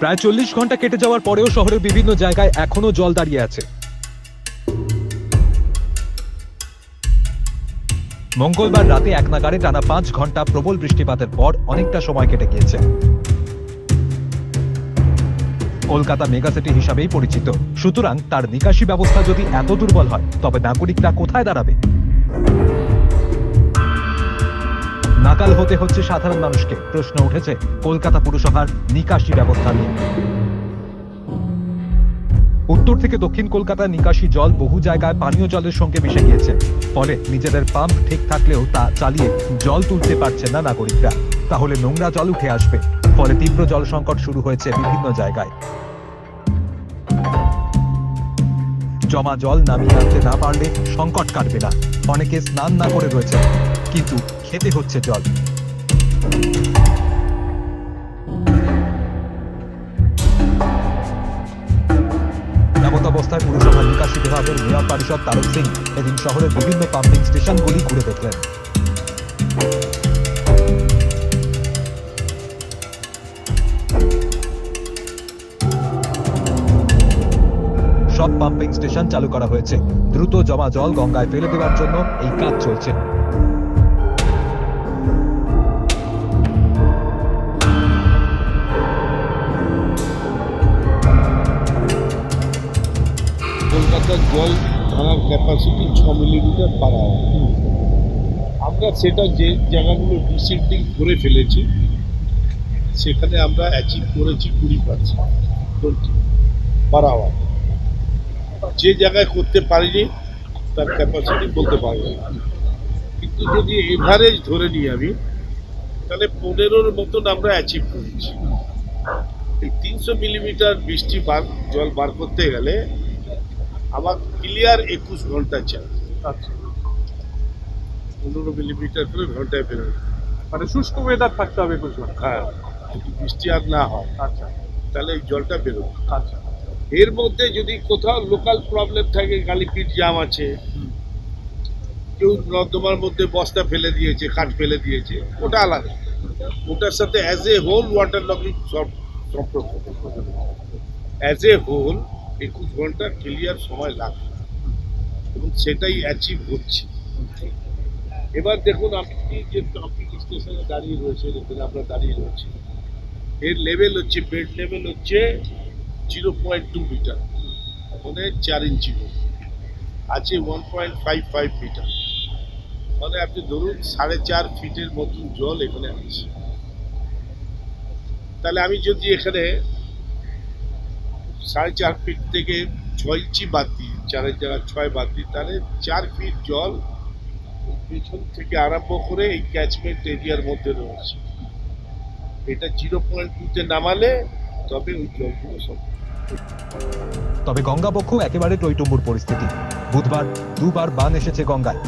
প্রায় চল্লিশ ঘণ্টা কেটে যাওয়ার পরেও শহরের বিভিন্ন জায়গায় এখনও জল দাঁড়িয়ে আছে। মঙ্গলবার রাতে এক নাগারে টানা পাঁচ ঘণ্টা প্রবল বৃষ্টিপাতের পর অনেকটা সময় কেটে গিয়েছে। কলকাতা মেগাসিটি হিসাবেই পরিচিত। সুতরাং তার নিকাশি ব্যবস্থা যদি এত দুর্বল হয়, তবে নাগরিকরা কোথায় দাঁড়াবে? নাকাল হতে হচ্ছে সাধারণ মানুষকে। প্রশ্ন উঠেছে, কলকাতা পুরসভার নিকাশি ব্যবস্থা নিয়ে। উত্তর থেকে দক্ষিণ কলকাতার নিকাশি জল বহু জায়গায় পানীয় জলের সঙ্গে মিশে গিয়েছে। ফলে নিজেদের পাম্প ঠিক থাকলেও তা চালিয়ে জল তুলতে পারছে না নাগরিকরা। তাহলে নোংরা জল উঠে আসবে। ফলে তীব্র জল সংকট শুরু হয়েছে বিভিন্ন জায়গায়। জমা জল নামিয়ে আনতে না পারলে সংকট কাটবে না। অনেকে স্নান না করে রয়েছে কিন্তু খেতে হচ্ছে জল। অবস্থায় পুরসভা নিকাশি বিভাগের মেয়র পরিষদ তারক সিং এদিন শহরের বিভিন্ন পাম্পিং স্টেশনগুলি ঘুরে দেখলেন। সব পাম্পিং স্টেশন চালু করা হয়েছে। দ্রুত জমা জল গঙ্গায় ফেলে দেওয়ার জন্য এই কাজ চলছে। কলকাতার জল ঢালার ক্যাপাসিটি ছ মিলিমিটার পার আওয়ার আমরা সেটা যে জায়গাগুলো ডিসিপ্লিন করে ফেলেছি, সেখানে আমরা অ্যাচিভ করেছি কুড়ি পার্সেন্ট টোয়েন্টি পার আওয়ার যে জায়গায় করতে পারিনি, তার ক্যাপাসিটি বলতে পারব না। কিন্তু যদি এভারেজ ধরে নিই আমি, তাহলে পনেরোর মতন আমরা অ্যাচিভ করেছি। এই তিনশো মিলিমিটার বৃষ্টি বার, জল বার করতে গেলে আমার ক্লিয়ার একুশ ঘণ্টা চাই। আচ্ছা। পনেরো মিলিমিটার করে ঘন্টায় বেরোবে মানে শুষ্ক ওয়েদার থাকতে হবে একুশ ঘণ্টা। হ্যাঁ যদি বৃষ্টি আর না হয় আচ্ছা। তাহলে এই জলটা বেরোবে আচ্ছা। এর মধ্যে যদি কোথাও লোকাল প্রবলেম থাকে গালিপিট জাম আছে কেউ নর্দমার মধ্যে বস্তা ফেলে দিয়েছে কাঠ ফেলে দিয়েছে ওটা আলাদা। ওটার সাথে as a whole water logging সম্পর্ক। অ্যাজ এ হোল একুশ ঘণ্টা ক্লিয়ার সময় লাগবে এবং সেটাই অ্যাচিভ হচ্ছে। এবার দেখুন, আপনি যে ট্রাফিক স্টেশনে দাঁড়িয়ে রয়েছে যেখানে আমরা দাঁড়িয়ে রয়েছি। এর লেভেল হচ্ছে বেড লেভেল হচ্ছে জিরো পয়েন্ট টু মিটার মানে চার ইঞ্চি আছে one point five five meter মানে আপনি ধরুন, সাড়ে চার ফিটের মতন জল এখানে আছে। তাহলে আমি যদি এখানে সাড়ে চার ফিট থেকে ছয় ইঞ্চি বাদ দিই চারের জায়গায় ছয় বাদ তাহলে চার ফিট জল পেছন থেকে আরম্ভ করে এই ক্যাচমেন্ট এরিয়ার মধ্যে রয়েছে। এটা জিরো পয়েন্ট টুতে নামালে তবে ওই জলগুলো সব তবে গঙ্গাবক্ষ একেবারে টইটুম্বুর পরিস্থিতি। বুধবার দুবার বান এসেছে গঙ্গায়।